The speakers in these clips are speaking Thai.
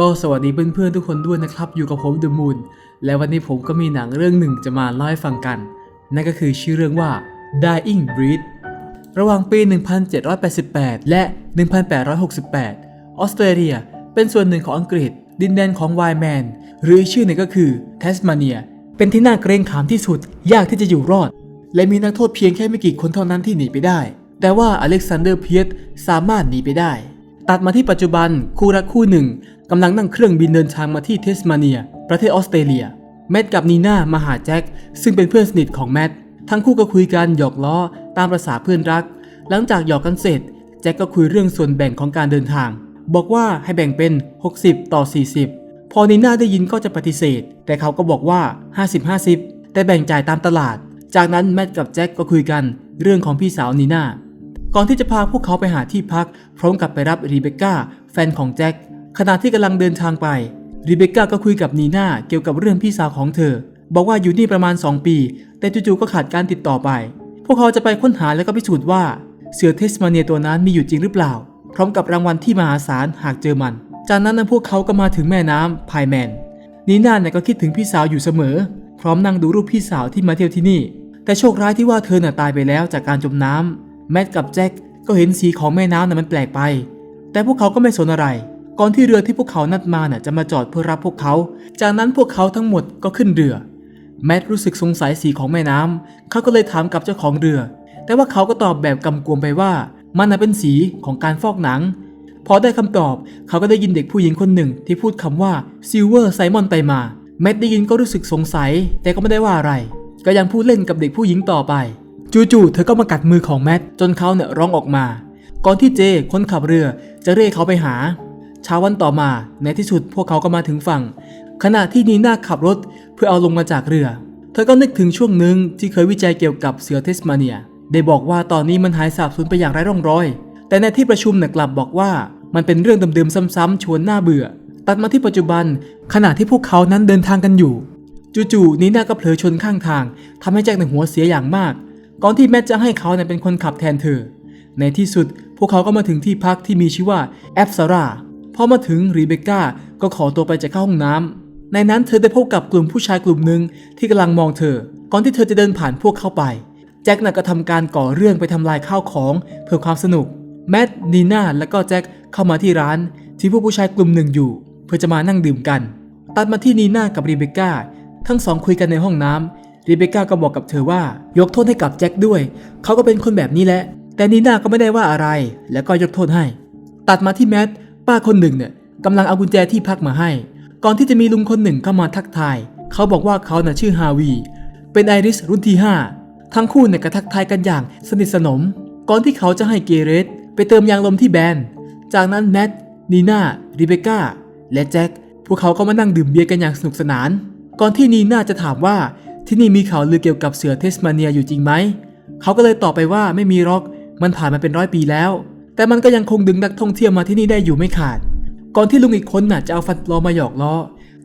ก็สวัสดีเพื่อนๆทุกคนด้วยนะครับ อยู่กับผมเดอะมูนและวันนี้ผมก็มีหนังเรื่องหนึ่งจะมาเล่าให้ฟังกัน นั่นก็คือชื่อเรื่องว่า Dying Breed ระหว่างปี 1788 และ 1868 ออสเตรเลียเป็นส่วนหนึ่งของอังกฤษ ดินแดนของไวแมน หรือชื่อหนึ่งก็คือเทสมาเนีย เป็นที่น่าเกรงขามที่สุด ยากที่จะอยู่รอด และมีนักโทษเพียงแค่ไม่กี่คนเท่านั้นที่หนีไปได้ แต่ว่าอเล็กซานเดอร์เพียสสามารถหนีไปได้ ตัดมาที่ปัจจุบันคู่รักคู่หนึ่งกำลังนั่งเครื่องบินเดินทางมาที่เทสมาเนีย ประเทศออสเตรเลีย แมทกับนีน่ามาหาแจ็คซึ่งเป็นเพื่อนสนิทของแมททั้งคู่ก็คุยกันหยอกล้อตามประษาเพื่อนรัก หลังจากหยอกกันเสร็จ แจ็คก็คุยเรื่องส่วนแบ่งของการเดินทาง บอกว่าให้แบ่งเป็น 60 ต่อ 40 พอนีน่าได้ยินก็จะปฏิเสธ แต่เขาก็บอกว่า 50-50 แต่แบ่งจ่ายตามตลาด จากนั้นแมทกับแจ็คก็คุยกัน เรื่องของพี่สาวนีน่า ก่อนที่จะพาพวกเขาไปหาที่พัก พร้อมกับไปรับรีเบคก้าแฟนของแจ็คขณะที่กำลังเดินทางไปรีเบคก้าก็คุยกับนีน่าเกี่ยวกับเรื่องพี่สาวของเธอ บอกว่าอยู่นี่ประมาณ 2 ปี แต่จู่ๆก็ขาดการติดต่อไป พวกเขาจะไปค้นหาและก็พิสูจน์ว่าเสือเทสมาเนียตัวนั้นมีอยู่จริงหรือเปล่า พร้อมกับรางวัลที่มหาศาลหากเจอมัน จากนั้นนะพวกเขาก็มาถึงแม่น้ำไพแมนนีน่าเนี่ยก็คิดถึงพี่สาวอยู่เสมอ พร้อมนั่งดูรูปพี่สาวที่มาเที่ยวที่นี่ แต่โชคร้ายที่ว่าเธอน่ะตายไปแล้วจากการจมน้ำ แมทกับแจ็คก็เห็นสีของแม่น้ำน่ะมันแปลกไป แต่พวกเขาก็ไม่สนอะไร ก่อนที่เรือที่พวกเขานัดมาน่ะจะมาจอดเพื่อรับพวกเขา จากนั้นพวกเขาทั้งหมดก็ขึ้นเรือ แมทรู้สึกสงสัยสีของแม่น้ำเขาก็เลยถามกับเจ้าของเรือ แต่ว่าเขาก็ตอบแบบกำกวมไปว่า มันน่ะเป็นสีของการฟอกหนัง พอได้คำตอบเขาก็ได้ยินเด็กผู้หญิงคนหนึ่งที่พูดคำว่าซิลเวอร์ไซมอนไปมาแมทได้ยินก็รู้สึกสงสัย แต่ก็ไม่ได้ว่าอะไร ก็ยังพูดเล่นกับเด็กผู้หญิงต่อไป จู่ๆเธอก็มากัดมือของแมทจนเขาเนี่ยร้องออกมา ก่อนที่เจคนขับเรือจะเรียกเขาไปหา เช้าวันต่อมาในที่สุดพวกเขาก็มาถึงฝั่ง ขณะที่นีน่าขับรถเพื่อเอาลงมาจากเรือ เธอก็นึกถึงช่วงหนึ่งที่เคยวิจัยเกี่ยวกับเสือเทสมาเนีย ได้บอกว่าตอนนี้มันหายสาบสูญไปอย่างไร้ร่องรอย แต่ในที่ประชุมเนี่ยกลับบอกว่ามันเป็นเรื่องเดิมๆซ้ำๆชวนน่าเบื่อ ตัดมาที่ปัจจุบันขณะที่พวกเขานั้นเดินทางกันอยู่ จู่ๆนีน่าก็เผลอชนข้างทางทำให้แจ็คในหัวเสียอย่างมาก ก่อนที่แมทจะให้เขาเนี่ยเป็นคนขับแทนเธอ ในที่สุดพวกเขาก็มาถึงที่พักที่มีชื่อว่าแอฟซาร่าพอมาถึงรีเบคก้าก็ขอตัวไปจะเข้าห้องน้ำในนั้นเธอได้พบกับกลุ่มผู้ชายกลุ่มหนึ่งที่กำลังมองเธอ ก่อนที่เธอจะเดินผ่านพวกเข้าไป แจ็คน่ะก็ทำการก่อเรื่องไปทำลายข้าวของเพื่อความสนุก แมทนีน่าและก็แจ็คเข้ามาที่ร้าน ที่พวกผู้ชายกลุ่มหนึ่งอยู่ เพื่อจะมานั่งดื่มกัน ตัดมาที่นีน่ากับรีเบคก้าทั้งสองคุยกันในห้องน้ำ รีเบคก้าก็บอกกับเธอว่ายกโทษให้กับแจ็คด้วย เขาก็เป็นคนแบบนี้แหละ แต่นีน่าก็ไม่ได้ว่าอะไร แล้วก็ยกโทษให้ ตัดมาที่แมทป้าคนหนึ่งเนี่ยกำลังเอากุญแจที่พักมาให้ ก่อนที่จะมีลุงคนหนึ่งเข้ามาทักทาย เขาบอกว่าเขาน่ะชื่อฮาวี เป็นไอริสรุ่นที่ 5 ทั้งคู่เนี่ยก็ทักทายกันอย่างสนิทสนม ก่อนที่เขาจะให้เกเรตไปเติมยางลมที่แบน จากนั้นแมทนีน่าริเบคก้าและแจ็คพวกเขาก็มานั่งดื่มเบียร์กันอย่างสนุกสนาน ก่อนที่นีน่าจะถามว่า ที่นี่มีข่าวลือเกี่ยวกับเสือเทสมาเนียอยู่จริงไหม เขาก็เลยตอบไปว่าไม่มีหรอก มันผ่านมาเป็นร้อยปีแล้ว แต่มันก็ยังคงดึงนักท่องเที่ยวมาที่นี่ได้อยู่ไม่ขาด ก่อนที่ลุงอีกคนน่ะจะเอาฟันปลอมมาหยอกล้อ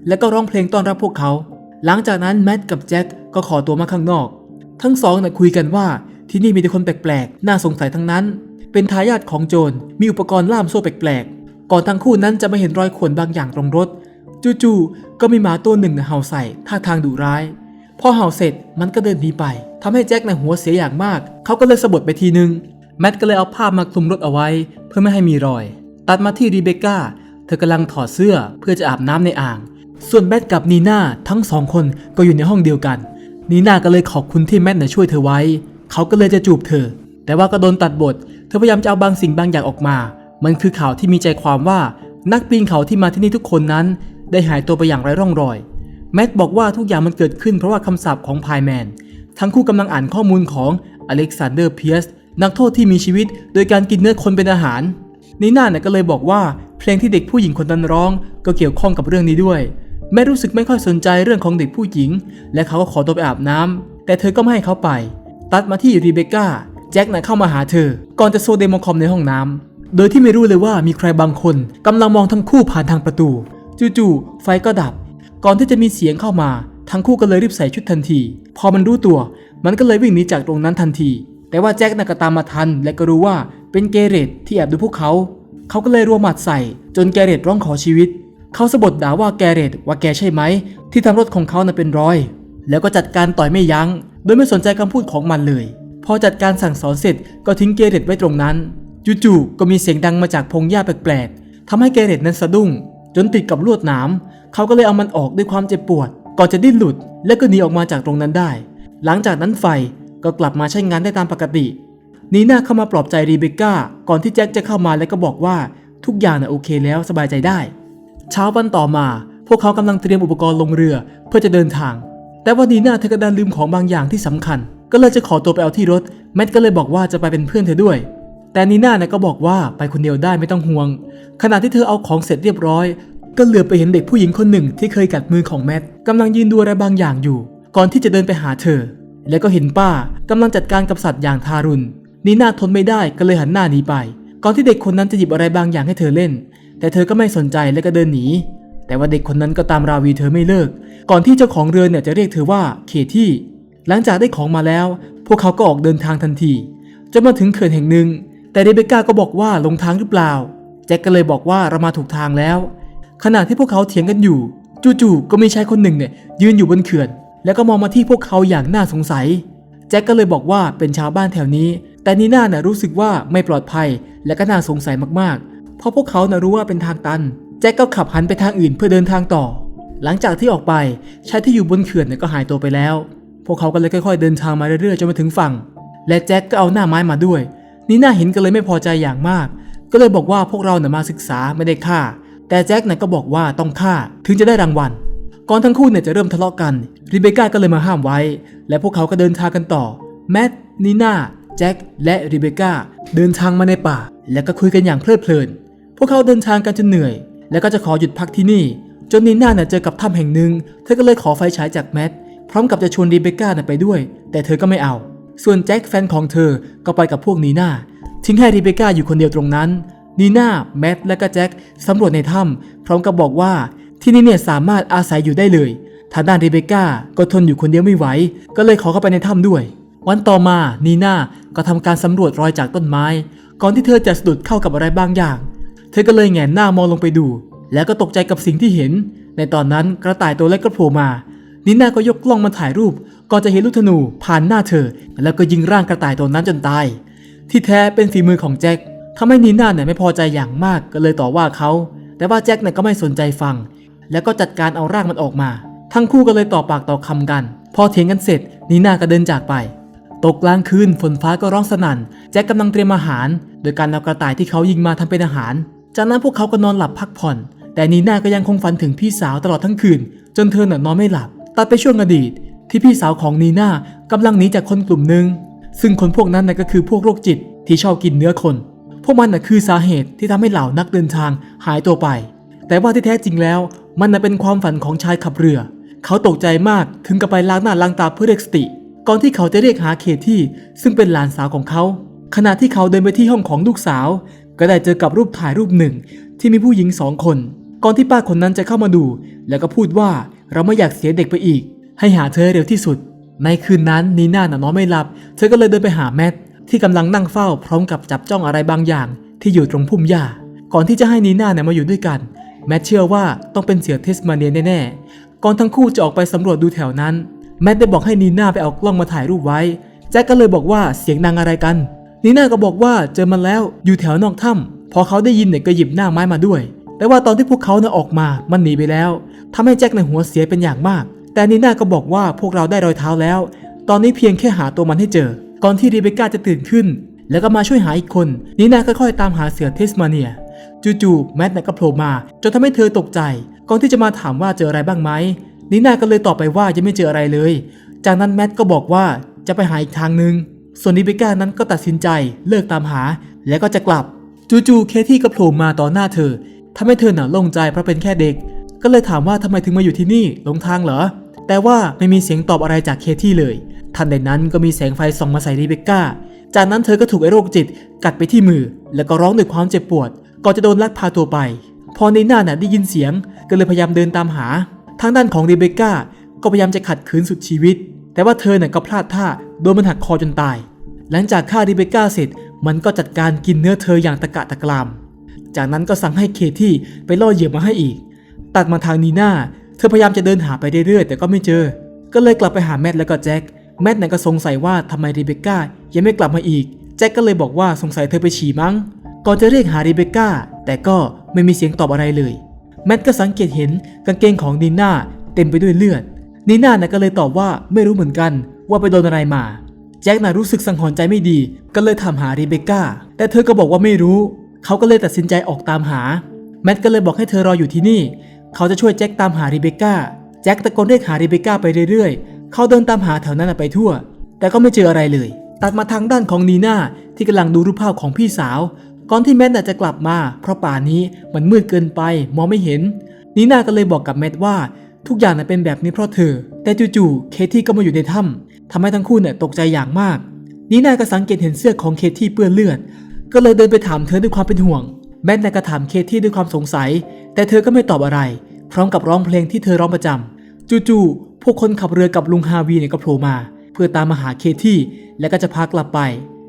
แล้วก็ร้องเพลงต้อนรับพวกเขา หลังจากนั้นแมทกับแจ็คก็ขอตัวมาข้างนอก ทั้งสองน่ะคุยกันว่าที่นี่มีแต่คนแปลกๆ น่าสงสัยทั้งนั้น เป็นทายาทของโจร มีอุปกรณ์ล่ามโซ่แปลกๆ ก่อนทั้งคู่นั้นจะมาเห็นรอยข่วนบางอย่างตรงรถ จู่ๆ ก็มีหมาตัวหนึ่งเห่าใส่ท่าทางดุร้าย พอเห่าเสร็จมันก็เดินหนีไปทำให้แจ็คในหัวเสียอย่างมาก เขาก็เลยสะบัดไปทีนึง แมทก็เลยเอาผ้ามาคลุมรถเอาไว้ เพื่อไม่ให้มีรอย ตัดมาที่รีเบคก้า เธอกำลังถอดเสื้อเพื่อจะอาบน้ำในอ่าง ส่วนแมทกับนีน่าทั้งสองคนก็อยู่ในห้องเดียวกัน นีน่าก็เลยขอบคุณที่แมทน่ะช่วยเธอไว้ เขาก็เลยจะจูบเธอ แต่ว่าก็โดนตัดบท เธอพยายามจะเอาบางสิ่งบางอย่างออกมา มันคือข่าวที่มีใจความว่านักปีนเขาที่มาที่นี่ทุกคนนั้น ได้หายตัวไปอย่างไร้ร่องรอย แมทบอกว่าทุกอย่างมันเกิดขึ้นเพราะว่าคำสาปของพายแมน ทั้งคู่กำลังอ่านข้อมูลของอเล็กซานเดอร์เพียสนักโทษที่มีชีวิต โดยการกินเนื้อคนเป็นอาหารนีน่าเนี่ยก็เลยบอกว่าเพลงที่เด็กผู้หญิงคนนั้นร้อง ก็เกี่ยวข้องกับเรื่องนี้ด้วย แม่รู้สึกไม่ค่อยสนใจเรื่องของเด็กผู้หญิง และเขาก็ขอตัวไปอาบน้ำแต่เธอก็ไม่ให้เขาไป ตัดมาที่รีเบคก้าแจ็คน่ะเข้ามาหาเธอ ก่อนจะโซเดโมคอมในห้องน้ำโดยที่ไม่รู้เลยว่ามีใครบางคนกำลังมองทั้งคู่ผ่านทางประตู จู่ๆไฟก็ดับ ก่อนที่จะมีเสียงเข้ามา ทั้งคู่ก็เลยรีบใส่ชุดทันที พอมันรู้ตัว มันก็เลยวิ่งหนีจากตรงนั้นทันที แต่ว่าแจ็คน่ะก็ตามมาทัน และก็รู้ว่าเป็นเกเรตที่แอบดูพวกเขา เขาก็เลยรัวหมัดใส่ จนแกเรตร้องขอชีวิต เขาสะบดด่าว่าแกเรตว่าแกใช่ไหม ที่ทำรถของเขาน่ะเป็นรอย แล้วก็จัดการต่อยไม่ยัง้ง โดยไม่สนใจคำพูดของมันเลย พอจัดการสั่งสอนเสร็จก็ทิ้งเกเรตไว้ตรงนั้นจู่ๆก็มีเสียงดังมาจากพงหญ้าแปลกๆทำให้เกเรตนั้นสะดุ้ง จนติดกับลวดหนาม เขาก็เลยเอามันออกด้วยความเจ็บปวด ก่อนจะดิ้นหลุด และก็หนีออกมาจากตรงนั้นได้ หลังจากนั้นไฟก็กลับมาใช้งานได้ตามปกติ นีน่าเข้ามาปลอบใจรีเบคก้า ก่อนที่แจ็คจะเข้ามาแล้วก็บอกว่าทุกอย่างน่ะโอเคแล้วสบายใจได้ เช้าวันต่อมา พวกเขากำลังเตรียมอุปกรณ์ลงเรือ เพื่อจะเดินทาง แต่ว่านีน่าเธอก็ดันลืมของบางอย่างที่สำคัญ ก็เลยจะขอตัวไปเอาที่รถ แมทก็เลยบอกว่าจะไปเป็นเพื่อนเธอด้วย แต่นีน่าเนี่ยก็บอกว่าไปคนเดียวได้ไม่ต้องห่วง ขณะที่เธอเอาของเสร็จเรียบร้อย ก็เหลือไปเห็นเด็กผู้หญิงคนหนึ่งที่เคยกัดมือของแมทกำลังยืนดูอะไรบางอย่างอยู่ ก่อนที่จะเดินไปหาเธอ แล้วก็เห็นป้ากำลังจัดการกับสัตว์อย่างทารุณนีน่าทนไม่ได้ก็เลยหันหน้าหนีไป ก่อนที่เด็กคนนั้นจะหยิบอะไรบางอย่างให้เธอเล่น แต่เธอก็ไม่สนใจและก็เดินหนี แต่ว่าเด็กคนนั้นก็ตามราวีเธอไม่เลิก ก่อนที่เจ้าของเรือเนี่ยจะเรียกเธอว่าเคที่ หลังจากได้ของมาแล้ว พวกเขาก็ออกเดินทางทันทีจนมาถึงเขื่อนแห่งหนึ่ง แต่เรเบคก้าก็บอกว่าลงทางหรือเปล่า แจ็คก็เลยบอกว่าเรามาถูกทางแล้ว ขณะที่พวกเขาเถียงกันอยู่ จู่ๆก็มีชายคนหนึ่งเนี่ยยืนอยู่บนเขื่อน แล้วก็มองมาที่พวกเขาอย่างน่าสงสัย แจ็คก็เลยบอกว่าเป็นชาวบ้านแถวนี้ แต่นีน่าน่ะรู้สึกว่าไม่ปลอดภัย และก็น่าสงสัยมากๆ เพราะพวกเขาน่ะรู้ว่าเป็นทางตัน แจ็คก็ขับหันไปทางอื่นเพื่อเดินทางต่อ หลังจากที่ออกไปชายที่อยู่บนเขื่อนเนี่ยก็หายตัวไปแล้ว พวกเขาก็เลยค่อยๆ เดินทางมาเรื่อยๆจนมาถึงฝั่ง และแจ็คก็เอาหน้าไม้มาด้วยนีน่าเห็นก็เลยไม่พอใจอย่างมาก ก็เลยบอกว่าพวกเราเนี่ยมาศึกษาไม่ได้ฆ่า แต่แจ็คเนี่ยก็บอกว่าต้องฆ่าถึงจะได้รางวัล ก่อนทั้งคู่เนี่ยจะเริ่มทะเลาะกันริเบคก้าก็เลยมาห้ามไว้ และพวกเขาก็เดินทางกันต่อแมทนีน่าแจ็คและริเบคก้าเดินทางมาในป่า แล้วก็คุยกันอย่างเพลิดเพลิน พวกเขาเดินทางกันจนเหนื่อย แล้วก็จะขอหยุดพักที่นี่ จนนีน่าเนี่ยเจอกับถ้ำแห่งหนึ่งเธอก็เลยขอไฟฉายจากแมทพร้อมกับจะชวนริเบคก้าเนี่ยไปด้วย แต่เธอก็ไม่เอา ส่วนแจ็คแฟนของเธอก็ไปกับพวกนีน่าทิ้งให้ริเบคก้าอยู่คนเดียวตรงนั้น นีน่าแมทและก็แจ็คสำรวจในถ้ำพร้อมกับบอกว่าที่นี่เนี่ยสามารถอาศัยอยู่ได้เลยทางด้านริเบคก้าก็ทนอยู่คนเดียวไม่ไหว ก็เลยขอเข้าไปในถ้ำด้วย วันต่อมานีน่าก็ทำการสำรวจรอยจากต้นไม้ ก่อนที่เธอจะสะดุดเข้ากับอะไรบางอย่าง เธอก็เลยแงนหน้ามองลงไปดู แล้วก็ตกใจกับสิ่งที่เห็น ในตอนนั้นกระต่ายตัวเล็กก็โผล่มานีน่าก็ยกกล้องมาถ่ายรูปก่อนจะเห็นลูกธนูผ่านหน้าเธอ แล้วก็ยิงร่างกระต่ายตัวนั้นจนตาย ที่แท้เป็นฝีมือของแจ็ค ทำให้นีน่าเนี่ยไม่พอใจอย่างมากก็เลยต่อว่าเขา แต่ว่าแจ็คเนี่ยก็ไม่สนใจฟัง แล้วก็จัดการเอาร่างมันออกมา ทั้งคู่ก็เลยต่อปากต่อคำกัน พอเถียงกันเสร็จนีน่าก็เดินจากไป ตกกลางคืนฝนฟ้าก็ร้องสนั่น แจ็คกำลังเตรียมอาหาร โดยการเอากระต่ายที่เขายิงมาทำเป็นอาหาร จากนั้นพวกเขาก็นอนหลับพักผ่อน แต่นีน่าก็ยังคงฝันถึงพี่สาวตลอดทั้งคืน จนเธอน่ะนอนไม่หลับ ตัดไปช่วงอดีต ที่พี่สาวของนีน่ากำลังหนีจากคนกลุ่มหนึ่งซึ่งคนพวกนั้นน่ะก็คือพวกโรคจิตที่ชอบกินเนื้อคน พวกมันน่ะคือสาเหตุที่ทำให้เหล่านักเดินทางหายตัวไป แต่ว่าที่แท้จริงแล้ว มันน่ะเป็นความฝันของชายขับเรือ เขาตกใจมากถึงกับไปล้างหน้าล้างตาเพื่อเรียกสติ ก่อนที่เขาจะเรียกหาเคที่ซึ่งเป็นหลานสาวของเขา ขณะที่เขาเดินไปที่ห้องของลูกสาว ก็ได้เจอกับรูปถ่ายรูปหนึ่ง ที่มีผู้หญิงสองคน ก่อนที่ป้าคนนั้นจะเข้ามาดู แล้วก็พูดว่าเราไม่อยากเสียเด็กไปอีก ให้หาเธอเร็วที่สุด ในคืนนั้นนีน่าน่ะนอนไม่หลับ เธอก็เลยเดินไปหาแมท ที่กำลังนั่งเฝ้าพร้อมกับจับจ้องอะไรบางอย่าง ที่อยู่ตรงพุ่มหญ้า ก่อนที่จะให้นีน่าเนี่ยมาอยู่ด้วยกัน แมทเชื่อว่าต้องเป็นเสือเทสมาเนียแน่ๆก่อนทั้งคู่จะออกไปสำรวจดูแถวนั้น แมทได้บอกให้นีน่าไปเอากล้องมาถ่ายรูปไว้ แจ็คก็เลยบอกว่าเสียงดังอะไรกัน นีน่าก็บอกว่าเจอมันแล้วอยู่แถวนอกถ้ำพอเขาได้ยินเนี่ยก็หยิบหน้าไม้มาด้วย แต่ว่าตอนที่พวกเขาเนี่ยออกมา มันหนีไปแล้วทำให้แจ็คในหัวเสียเป็นอย่างมาก แต่นีน่าก็บอกว่าพวกเราได้รอยเท้าแล้ว ตอนนี้เพียงแค่หาตัวมันให้เจอ ก่อนที่รีเบคก้าจะตื่นขึ้น แล้วก็มาช่วยหาอีกคน นีน่าค่อยๆตามหาเสือเทสมาเนีย จู่ๆแมทก็โผล่มาจนทำให้เธอตกใจ ก่อนที่จะมาถามว่าเจออะไรบ้างไหมนีน่าก็เลยตอบไปว่ายังไม่เจออะไรเลย จากนั้นแมทก็บอกว่าจะไปหาอีกทางหนึ่งส่วนรีเบคก้านั้นก็ตัดสินใจเลิกตามหา แล้วก็จะกลับ จู่ๆเคที่ก็โผล่มาต่อหน้าเธอทำให้เธอหน่ะโล่งใจเพราะเป็นแค่เด็ก ก็เลยถามว่าทำไมถึงมาอยู่ที่นี่หลงทางเหรอแต่ว่าไม่มีเสียงตอบอะไรจากเคที่เลย ทันใดนั้นก็มีแสงไฟส่องมาใส่รีเบคก้า จากนั้นเธอก็ถูกไอ้โรคจิตกัดไปที่มือ แล้วก็ร้องด้วยความเจ็บปวด ก่อนจะโดนลักพาตัวไป พอในหน้าน่ะได้ยินเสียง ก็เลยพยายามเดินตามหา ทางด้านของรีเบคก้าก็พยายามจะขัดขืนสุดชีวิต แต่ว่าเธอน่ะก็พลาดท่าโดนมันหักคอจนตาย หลังจากฆ่ารีเบคก้าเสร็จ มันก็จัดการกินเนื้อเธออย่างตะกะตะกราม จากนั้นก็สั่งให้เคที่ไปล่อเหยื่อมาให้อีก ตัดมาทางนีน่า เธอพยายามจะเดินหาไปเรื่อยๆแต่ก็ไม่เจอ ก็เลยกลับไปหาแมทแล้วก็แจ็ค แมทน่ะก็สงสัยว่าทำไมรีเบคก้ายังไม่กลับมาอีก แจ็คก็เลยบอกว่าสงสัยเธอไปฉี่มั้ง ก่อนจะเรียกหารีเบคก้าแต่ก็ไม่มีเสียงตอบอะไรเลย แมทก็สังเกตเห็นกางเกงของนีน่าเต็มไปด้วยเลือดนีน่าน่ะก็เลยตอบว่าไม่รู้เหมือนกันว่าไปโดนอะไรมา แจ็คน่ะรู้สึกสังหรณ์ใจไม่ดี ก็เลยถามหารีเบคก้าแต่เธอก็บอกว่าไม่รู้ เขาก็เลยตัดสินใจออกตามหา แมทก็เลยบอกให้เธอรออยู่ที่นี่ เขาจะช่วยแจ็คตามหารีเบคก้าแจ็คตะโกนเรียกหารีเบคก้าไปเรื่อยๆ เขาเดินตามหาแถวนั้นไปทั่ว แต่ก็ไม่เจออะไรเลย ตัดมาทางด้านของนีน่าที่กำลังดูรูปภาพของพี่สาว ก่อนที่แมทจะกลับมา เพราะป่านี้มันมืดเกินไปมองไม่เห็น นีน่าก็เลยบอกกับแมทว่า ทุกอย่างเป็นแบบนี้เพราะเธอ แต่จู่ๆเคที่ก็มาอยู่ในถ้ำทำให้ทั้งคู่เนี่ยตกใจอย่างมาก นีน่าก็สังเกตเห็นเสื้อของเคที่เปื้อนเลือด ก็เลยเดินไปถามเธอด้วยความเป็นห่วง แมทก็ถามเคที่ด้วยความสงสัย แต่เธอก็ไม่ตอบอะไร พร้อมกับร้องเพลงที่เธอร้องประจำจู่ๆ พวกคนขับเรือกับลุงฮาวีเนี่ยก็โผล่มา เพื่อตามมาหาเคที่และก็จะพากลับไป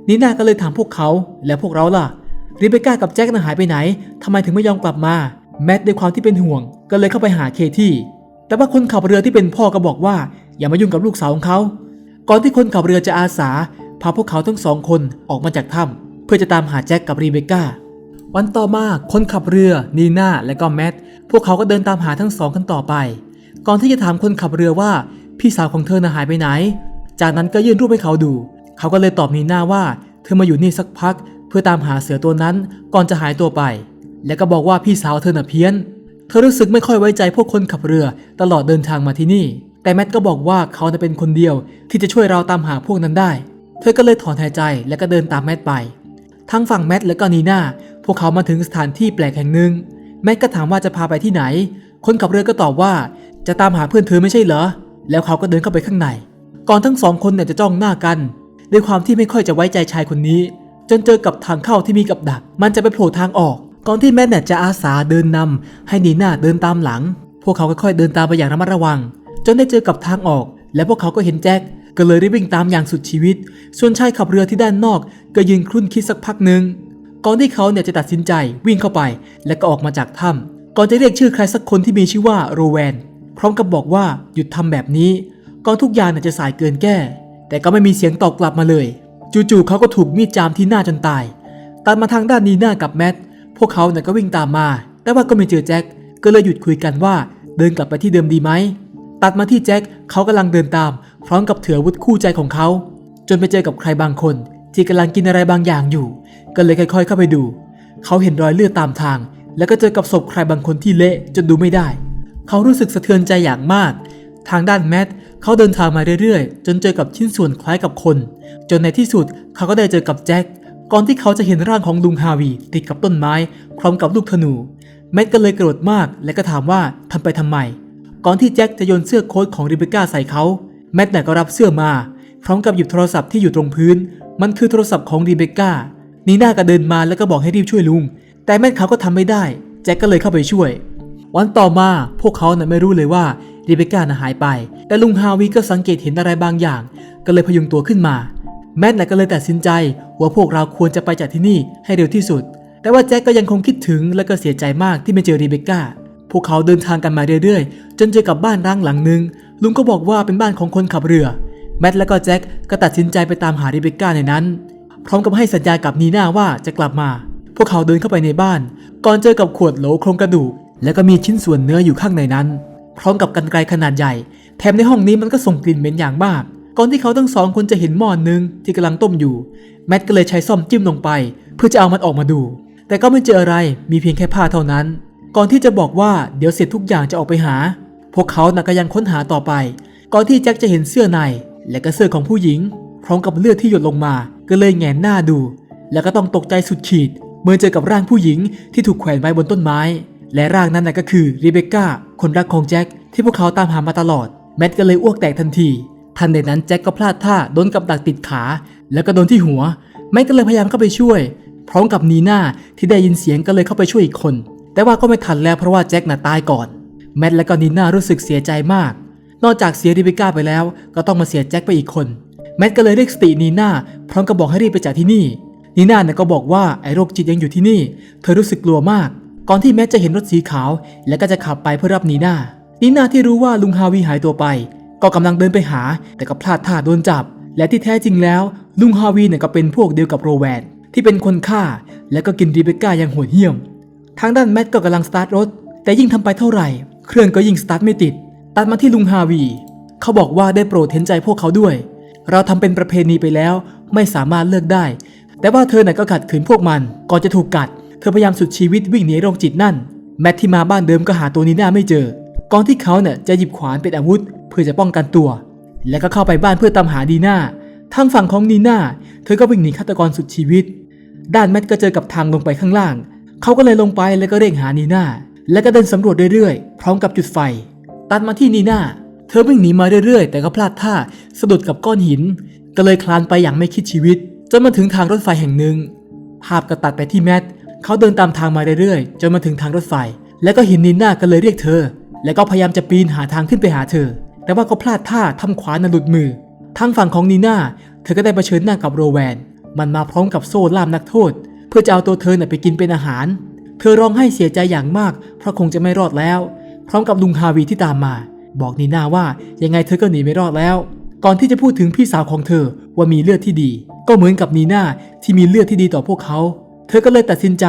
นีน่าก็เลยถามพวกเขาแล้วพวกเราล่ะริเบคก้ากับแจ็คน่ะหายไปไหนทำไมถึงไม่ยอมกลับมาแมทด้วยความที่เป็นห่วง ก็เลยเข้าไปหาเคที่แต่ว่าคนขับเรือที่เป็นพ่อก็บอกว่า อย่ามายุ่งกับลูกสาวของเขา ก่อนที่คนขับเรือจะอาสา พาพวกเขาทั้งสองคนออกมาจากถ้ำเพื่อจะตามหาแจ็คกับรีเบคก้าวันต่อมาคนขับเรือนีน่าและก็แมทพวกเขาก็เดินตามหาทั้งสองกันต่อไป ก่อนที่จะถามคนขับเรือว่า พี่สาวของเธอน่ะหายไปไหน จากนั้นก็ยื่นรูปให้เขาดู เขาก็เลยตอบนีน่าว่า เธอมาอยู่นี่สักพัก เพื่อตามหาเสือตัวนั้นก่อนจะหายตัวไป และก็บอกว่าพี่สาวเธอน่ะเพี้ยน เธอรู้สึกไม่ค่อยไว้ใจพวกคนขับเรือตลอดเดินทางมาที่นี่ แต่แมทก็บอกว่าเขาจะเป็นคนเดียวที่จะช่วยเราตามหาพวกนั้นได้ เธอก็เลยถอนหายใจและก็เดินตามแมทไป ทั้งฝั่งแมทและก็นีน่าพวกเขามาถึงสถานที่แปลกแห่งหนึ่งแมทก็ถามว่าจะพาไปที่ไหน คนขับเรือก็ตอบว่า จะตามหาเพื่อนเธอไม่ใช่เหรอ แล้วเขาก็เดินเข้าไปข้างใน ก่อนทั้งสองคนเนี่ยจะจ้องหน้ากัน ด้วยความที่ไม่ค่อยจะไว้ใจชายคนนี้ จนเจอกับทางเข้าที่มีกับดัก มันจะไปโผล่ทางออก ก่อนที่แมทเนี่ยจะอาสาเดินนำให้นีน่าเดินตามหลัง พวกเขาค่อยๆเดินตามไปอย่างระมัดระวัง จนได้เจอกับทางออก และพวกเขาก็เห็นแจ็คก็เลยรีบวิ่งตามอย่างสุดชีวิต ส่วนชายขับเรือที่ด้านนอก ก็ยืนครุ่นคิดสักพักหนึ่งก่อนที่เขาเนี่ยจะตัดสินใจวิ่งเข้าไป และก็ออกมาจากถ้ำก่อนจะเรียกชื่อใครสักคนที่มีชื่อว่าโรแวน พร้อมกับบอกว่าหยุดทำแบบนี้ก่อนทุกอย่างเนี่ยจะสายเกินแก้ แต่ก็ไม่มีเสียงตอบกลับมาเลย จู่ๆเขาก็ถูกมีดจามที่หน้าจนตาย ตัดมาทางด้านนีน่ากับแมท พวกเขาเนี่ยก็วิ่งตามมา แต่ว่าก็ไม่เจอแจ็ค ก็เลยหยุดคุยกันว่าเดินกลับไปที่เดิมดีไหม ตัดมาที่แจ็ค เขากำลังเดินตาม พร้อมกับเถืออวุธคู่ใจของเขา จนไปเจอกับใครบางคน ที่กำลังกินอะไรบางอย่างอยู่ ก็เลยค่อย ๆ เข้าไปดู เขาเห็นรอยเลือดตามทาง แล้วก็เจอกับศพใครบางคนที่เละจนดูไม่ได้ เขารู้สึกสะเทือนใจอย่างมาก ทางด้านแมทเขาเดินทางมาเรื่อยๆ จนเจอกับชิ้นส่วนคล้ายกับคน จนในที่สุดเขาก็ได้เจอกับแจ็คก่อนที่เขาจะเห็นร่างของลุงฮาวีติดกับต้นไม้ พร้อมกับลูกธนู แมทก็เลยโกรธมากและก็ถามว่าทำไปทำไม ก่อนที่แจ็คจะโยนเสื้อโค้ทของริเบก้าใส่เขาแมทเนี่ก็รับเสื้อมา พร้อมกับหยิบโทรศัพท์ที่อยู่ตรงพื้น มันคือโทรศัพท์ของริเบก้านีน่าก็เดินมาแล้วก็บอกให้รีบช่วยลุง แต่แมทเขาก็ทำไม่ได้ แจ็คก็เลยเข้าไปช่วย วันต่อมาพวกเขาน่ะไม่รู้เลยว่าริเบคก้าน่ะหายไป แต่ลุงฮาวีก็สังเกตเห็นอะไรบางอย่าง ก็เลยพยุงตัวขึ้นมา แมทน่ะก็เลยตัดสินใจว่าพวกเราควรจะไปจากที่นี่ให้เร็วที่สุด แต่ว่าแจ็คก็ยังคงคิดถึงและก็เสียใจมากที่ไม่เจอรีเบคก้าพวกเขาเดินทางกันมาเรื่อยๆ จนเจอกับบ้านร้างหลังหนึ่งลุงก็บอกว่าเป็นบ้านของคนขับเรือ แมทและก็แจ็คก็ตัดสินใจไปตามหารีเบคก้าในนั้น พร้อมกับให้สัญญากับนีน่าว่าจะกลับมา พวกเขาเดินเข้าไปในบ้าน ก่อนเจอกับขวดโหลโครงกระดูก แล้วก็มีชิ้นส่วนเนื้ออยู่ข้างในนั้น พร้อมกับกรรไกรขนาดใหญ่ แถมในห้องนี้มันก็ส่งกลิ่นเหม็นอย่างมาก ก่อนที่เขาทั้งสองคนจะเห็นหม้อนหนึ่งที่กำลังต้มอยู่ แมทก็เลยใช้ซ่อมจิ้มลงไป เพื่อจะเอามันออกมาดู แต่ก็ไม่เจออะไร มีเพียงแค่ผ้าเท่านั้น ก่อนที่จะบอกว่าเดี๋ยวเสร็จทุกอย่างจะออกไปหา พวกเขาน่ะก็ยังค้นหาต่อไป ก่อนที่แจ็คจะเห็นเสื้อใน และก็เสื้อของผู้หญิง พร้อมกับเลือดที่หยดลงมา ก็เลยแงนหน้าดู แล้วก็ต้องตกใจสุดขีด เมื่อเจอกับร่างผู้หญิงที่ถูกแขวนไว้บนต้นไม้ และร่างนั้นน่ะก็คือรีเบคก้าคนรักของแจ็คที่พวกเขาตามหามาตลอด แมทก็เลยอ้วกแตกทันที ทันใดนั้นแจ็คก็พลาดท่าโดนกับดักติดขา แล้วก็โดนที่หัว แมทก็เลยพยายามเข้าไปช่วย พร้อมกับนีน่าที่ได้ยินเสียงก็เลยเข้าไปช่วยอีกคน แต่ว่าก็ไม่ทันแล้วเพราะว่าแจ็คน่ะตายก่อน แมทและก็นีน่ารู้สึกเสียใจมาก นอกจากเสียริเบคก้าไปแล้ว ก็ต้องมาเสียแจ็คไปอีกคน แมทก็เลยเรียกสตินีน่าพร้อมกับบอกให้รีบไปจากที่นี่นีน่าเนี่ยก็บอกว่าไอ้โรคจิตยังอยู่ที่นี่ เธอรู้สึกกลัวมาก อนก่อนที่แมทจะเห็นรถสีขาว และก็จะขับไปเพื่อรับนีน่านีน่าที่รู้ว่าลุงฮาวีหายตัวไป ก็กำลังเดินไปหา แต่ก็พลาดท่าโดนจับ และที่แท้จริงแล้ว ลุงฮาวีเนี่ยก็เป็นพวกเดียวกับโรแวนที่เป็นคนฆ่า และก็กินรีเบคก้าอย่างโหดเหี้ยม ทางด้านแมทก็กำลังสตาร์ทรถ แต่ยิ่งทำไปเท่าไหร่ เครื่องก็ยิ่งสตาร์ทไม่ติด ตัดมาที่ลุงฮาวี เขาบอกว่าได้โปรดเห็นใจพวกเขาด้วย เราทำเป็นประเพณีไปแล้ว ไม่สามารถเลิกได้ แต่ว่าเธอน่ะก็ขัดขืนพวกมัน ก่อนจะถูกกัด เธอพยายามสุดชีวิตวิ่งหนีโรคจิตนั่น แมทที่มาบ้านเดิมก็หาตัวนีน่าไม่เจอ ก่อนที่เขาเนี่ยจะหยิบขวานเป็นอาวุธ เพื่อจะป้องกันตัว แล้วก็เข้าไปบ้านเพื่อตามหาดีน่าทางฝั่งของนีน่าเธอก็วิ่งหนีฆาตกรสุดชีวิต ด้านแมทก็เจอกับทางลงไปข้างล่าง เขาก็เลยลงไปแล้วก็เร่งหานีน่าแล้วก็เดินสำรวจเรื่อยๆ พร้อมกับจุดไฟ ตัดมาที่นีน่าเธอวิ่งหนีมาเรื่อยๆ แต่ก็พลาดท่าสะดุดกับก้อนหิน ก็เลยคลานไปอย่างไม่คิดชีวิตจนมาถึงทางรถไฟแห่งหนึ่ง ภาพก็ตัดไปที่แมท เขาเดินตามทางมาเรื่อยๆ จนมาถึงทางรถไฟ แล้วก็เห็นนีน่าก็เลยเรียกเธอ แล้วก็พยายามจะปีนหาทางขึ้นไปหาเธอ แต่ว่าก็พลาดท่าทำขวานน่ะหลุดมือ ทางฝั่งของนีน่าเธอก็ได้เผชิญหน้ากับโรแวน มันมาพร้อมกับโซ่ล่ามนักโทษ เพื่อจะเอาตัวเธอไปกินเป็นอาหาร เธอร้องไห้เสียใจอย่างมาก เพราะคงจะไม่รอดแล้ว พร้อมกับลุงฮาวีที่ตามมา บอกนีน่าว่ายังไงเธอก็หนีไม่รอดแล้ว ก่อนที่จะพูดถึงพี่สาวของเธอว่ามีเลือดที่ดี ก็เหมือนกับนีน่าที่มีเลือดที่ดีต่อพวกเขา เธอก็เลยตัดสินใจ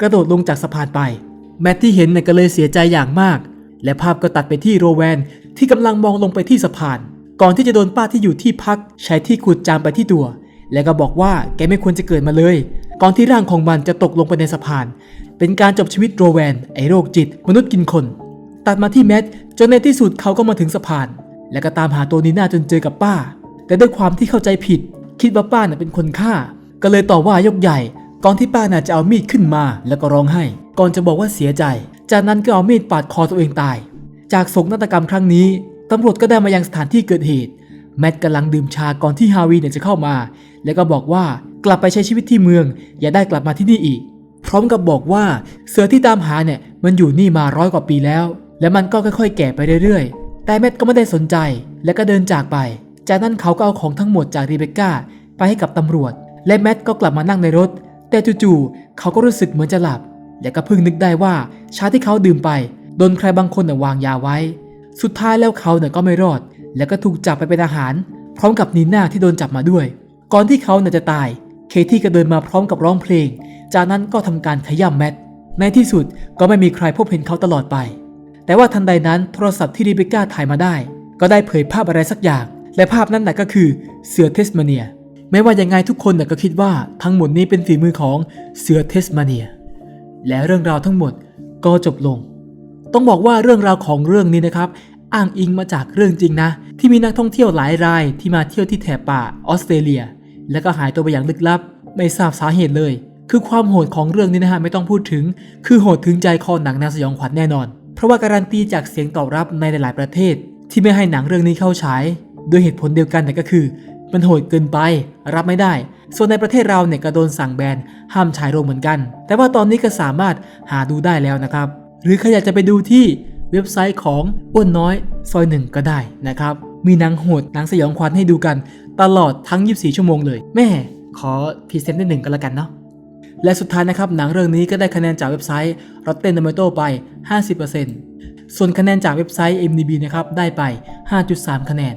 กระโดดลงจากสะพานไป แมทที่เห็นน่ะก็เลยเสียใจอย่างมาก และภาพก็ตัดไปที่โรแวนที่กำลังมองลงไปที่สะพาน ก่อนที่จะโดนป้าที่อยู่ที่พัก ใช้ที่ขุดจามไปที่ตัว แล้วก็บอกว่าแกไม่ควรจะเกิดมาเลย ก่อนที่ร่างของมันจะตกลงไปในสะพาน เป็นการจบชีวิตโรแวนไอโรคจิต มนุษย์กินคน ตัดมาที่แมทจนในที่สุดเขาก็มาถึงสะพาน แล้วก็ตามหาตัวนีน่าจนเจอกับป้า แต่ด้วยความที่เข้าใจผิด คิดว่าป้าน่ะเป็นคนฆ่า ก็เลยต่อว่ายกใหญ่ ก่อนที่ป้าน่ะจะเอามีดขึ้นมาแล้วก็ร้องไห้ ก่อนจะบอกว่าเสียใจ จากนั้นก็เอามีดปาดคอตัวเองตาย จากโศกนาฏกรรมครั้งนี้ตำรวจก็ได้มายังสถานที่เกิดเหตุ แมทกำลังดื่มชาก่อนที่ฮาวีเนี่ยจะเข้ามา แล้วก็บอกว่ากลับไปใช้ชีวิตที่เมือง อย่าได้กลับมาที่นี่อีก พร้อมกับบอกว่าเสือที่ตามหาเนี่ยมันอยู่นี่มาร้อยกว่าปีแล้ว และมันก็ค่อยๆ แก่ไปเรื่อยๆ แต่แมทก็ไม่ได้สนใจ และก็เดินจากไป จากนั้นเขาก็เอาของทั้งหมดจากรีเบคก้าไปให้กับตำรวจ และแมทก็กลับมานั่งในรถ แต่จู่ๆเขาก็รู้สึกเหมือนจะหลับ และก็เพิ่งนึกได้ว่าชาที่เขาดื่มไปโดนใครบางคนน่ะวางยาไว้ สุดท้ายแล้วเขาเนี่ยก็ไม่รอด แล้วก็ถูกจับไปเป็นอาหาร พร้อมกับนีน่าที่โดนจับมาด้วย ก่อนที่เขาเนี่ยจะตาย เคที่ก็เดินมาพร้อมกับร้องเพลง จากนั้นก็ทำการขย้ำแมทในที่สุดก็ไม่มีใครพบเห็นเขาตลอดไป แต่ว่าทันใดนั้นโทรศัพท์ที่รีเบก้าถ่ายมาได้ ก็ได้เผยภาพอะไรสักอย่าง และภาพนั้นน่ะก็คือเสือเทสมาเนีย ไม่ว่ายังไงทุกคนก็คิดว่าทั้งหมดนี้เป็นฝีมือของเสือเทสมาเนีย และเรื่องราวทั้งหมดก็จบลง ต้องบอกว่าเรื่องราวของเรื่องนี้นะครับ อ้างอิงมาจากเรื่องจริงนะ ที่มีนักท่องเที่ยวหลายรายที่มาเที่ยวที่แถบป่าออสเตรเลีย แล้วก็หายตัวไปอย่างลึกลับ ไม่ทราบสาเหตุเลย คือความโหดของเรื่องนี้นะฮะไม่ต้องพูดถึง คือโหดถึงใจคอหนังแนวสยองขวัญแน่นอน เพราะว่าการันตีจากเสียงตอบรับในหลาย ๆ ประเทศ ที่ไม่ให้หนังเรื่องนี้เข้าฉายโดยเหตุผลเดียวกันนั่นก็คือ มันโหดเกินไป รับไม่ได้ ส่วนในประเทศเราเนี่ยก็โดนสั่งแบนห้ามฉายโรงเหมือนกัน แต่ว่าตอนนี้ก็สามารถหาดูได้แล้วนะครับ หรือใครอยากจะไปดูที่เว็บไซต์ของอ้วนน้อยซอยหนึ่งก็ได้นะครับ มีหนังโหดหนังสยองขวัญให้ดูกัน ตลอดทั้ง 24 ชั่วโมงเลย แม่ขอพรีเซนต์นิดหนึ่งก็แล้วกันเนาะและสุดท้ายนะครับหนังเรื่องนี้ก็ได้คะแนนจากเว็บไซต์ Rotten Tomato ไป 50%ส่วนคะแนนจากเว็บไซต์ MDB นะครับได้ไป 5.3 คะแนน